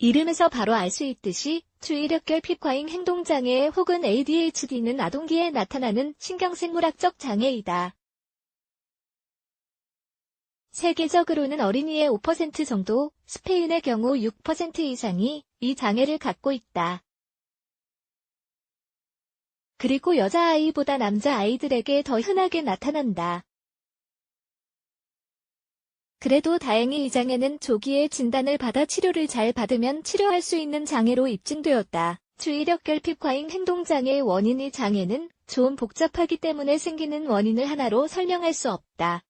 이름에서 바로 알 수 있듯이 주의력 결핍 과잉 행동장애 혹은 ADHD는 아동기에 나타나는 신경생물학적 장애이다. 세계적으로는 어린이의 5% 정도, 스페인의 경우 6% 이상이 이 장애를 갖고 있다. 그리고 여자아이보다 남자아이들에게 더 흔하게 나타난다. 그래도 다행히 이 장애는 조기에 진단을 받아 치료를 잘 받으면 치료할 수 있는 장애로 입증되었다. 주의력 결핍 과잉 행동장애의 원인이 장애는 좀 복잡하기 때문에 생기는 원인을 하나로 설명할 수 없다.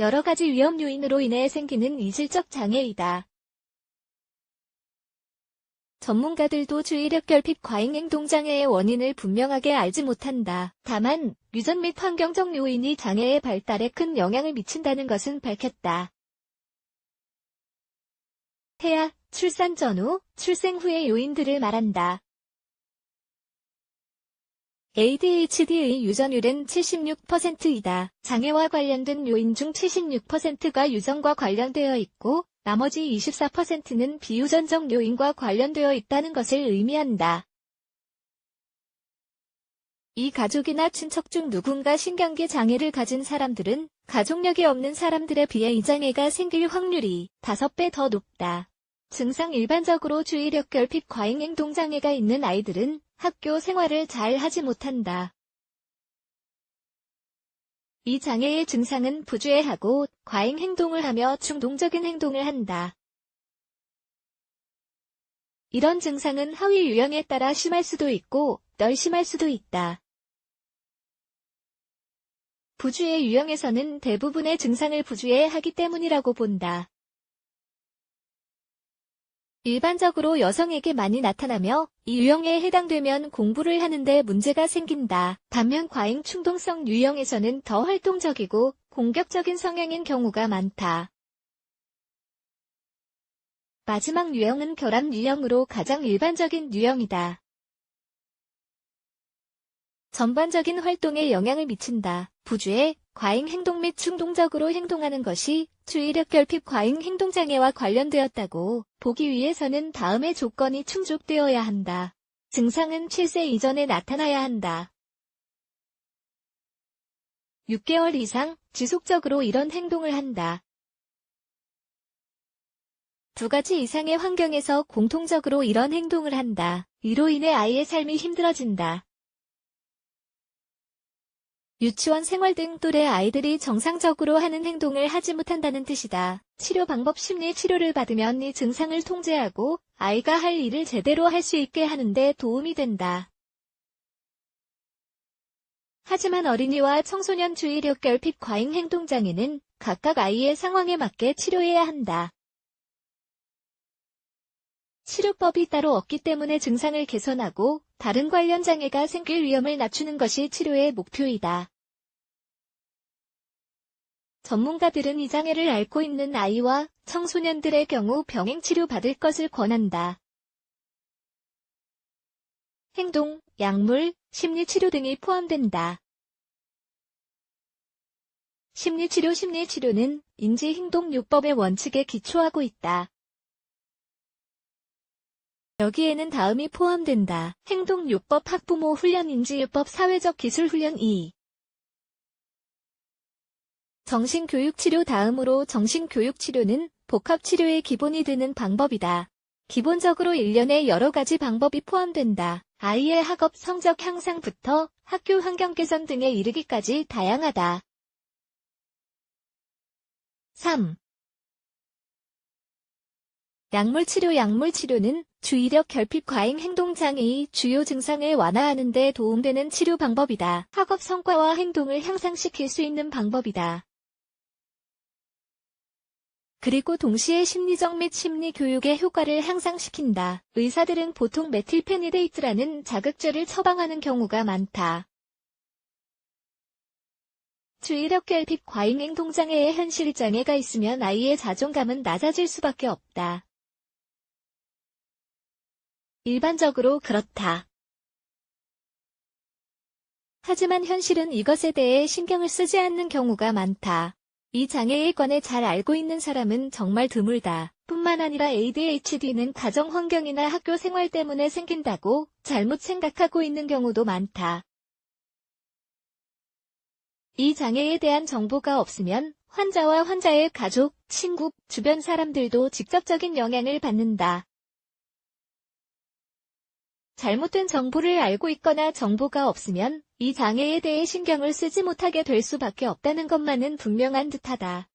여러 가지 위험 요인으로 인해 생기는 이질적 장애이다. 전문가들도 주의력 결핍 과잉 행동장애의 원인을 분명하게 알지 못한다. 다만 유전 및 환경적 요인이 장애의 발달에 큰 영향을 미친다는 것은 밝혔다. 태아, 출산 전후, 출생 후의 요인들을 말한다. ADHD의 유전율은 76%이다. 장애와 관련된 요인 중 76%가 유전과 관련되어 있고 나머지 24%는 비유전적 요인과 관련되어 있다는 것을 의미한다. 이 가족이나 친척 중 누군가 신경계 장애를 가진 사람들은 가족력이 없는 사람들에 비해 이 장애가 생길 확률이 5배 더 높다. 증상 일반적으로 주의력 결핍 과잉 행동 장애가 있는 아이들은 학교 생활을 잘 하지 못한다. 이 장애의 증상은 부주의하고 과잉 행동을 하며 충동적인 행동을 한다. 이런 증상은 하위 유형에 따라 심할 수도 있고 덜 심할 수도 있다. 부주의 유형에서는 대부분의 증상을 부주의하기 때문이라고 본다. 일반적으로 여성에게 많이 나타나며 이 유형에 해당되면 공부를 하는데 문제가 생긴다. 반면 과잉 충동성 유형에서는 더 활동적이고 공격적인 성향인 경우가 많다. 마지막 유형은 결합 유형으로 가장 일반적인 유형이다. 전반적인 활동에 영향을 미친다. 부주의 과잉 행동 및 충동적으로 행동하는 것이 주의력 결핍 과잉 행동장애와 관련되었다고 보기 위해서는 다음의 조건이 충족되어야 한다. 증상은 7세 이전에 나타나야 한다. 6개월 이상 지속적으로 이런 행동을 한다. 두 가지 이상의 환경에서 공통적으로 이런 행동을 한다. 이로 인해 아이의 삶이 힘들어진다. 유치원 생활 등 또래 아이들이 정상적으로 하는 행동을 하지 못한다는 뜻이다. 치료 방법 심리 치료를 받으면 이 증상을 통제하고 아이가 할 일을 제대로 할 수 있게 하는데 도움이 된다. 하지만 어린이와 청소년 주의력 결핍 과잉 행동 장애는 각각 아이의 상황에 맞게 치료해야 한다. 치료법이 따로 없기 때문에 증상을 개선하고 다른 관련 장애가 생길 위험을 낮추는 것이 치료의 목표이다. 전문가들은 이 장애를 앓고 있는 아이와 청소년들의 경우 병행 치료 받을 것을 권한다. 행동, 약물, 심리치료 등이 포함된다. 심리치료 심리치료는 인지행동요법의 원칙에 기초하고 있다. 여기에는 다음이 포함된다. 행동요법 학부모 훈련 인지요법 사회적 기술 훈련 2. 정신교육치료 다음으로 정신교육치료는 복합치료의 기본이 되는 방법이다. 기본적으로 일련의 여러 가지 방법이 포함된다. 아이의 학업 성적 향상부터 학교 환경 개선 등에 이르기까지 다양하다. 3. 약물치료 약물치료는 주의력 결핍 과잉 행동 장애의 주요 증상을 완화하는 데 도움되는 치료 방법이다. 학업 성과와 행동을 향상시킬 수 있는 방법이다. 그리고 동시에 심리적 및 심리 교육의 효과를 향상시킨다. 의사들은 보통 메틸페니데이트라는 자극제를 처방하는 경우가 많다. 주의력 결핍 과잉 행동장애의 현실 장애가 있으면 아이의 자존감은 낮아질 수밖에 없다. 일반적으로 그렇다. 하지만 현실은 이것에 대해 신경을 쓰지 않는 경우가 많다. 이 장애에 관해 잘 알고 있는 사람은 정말 드물다. 뿐만 아니라 ADHD는 가정 환경이나 학교 생활 때문에 생긴다고 잘못 생각하고 있는 경우도 많다. 이 장애에 대한 정보가 없으면 환자와 환자의 가족, 친구, 주변 사람들도 직접적인 영향을 받는다. 잘못된 정보를 알고 있거나 정보가 없으면 이 장애에 대해 신경을 쓰지 못하게 될 수밖에 없다는 것만은 분명한 듯하다.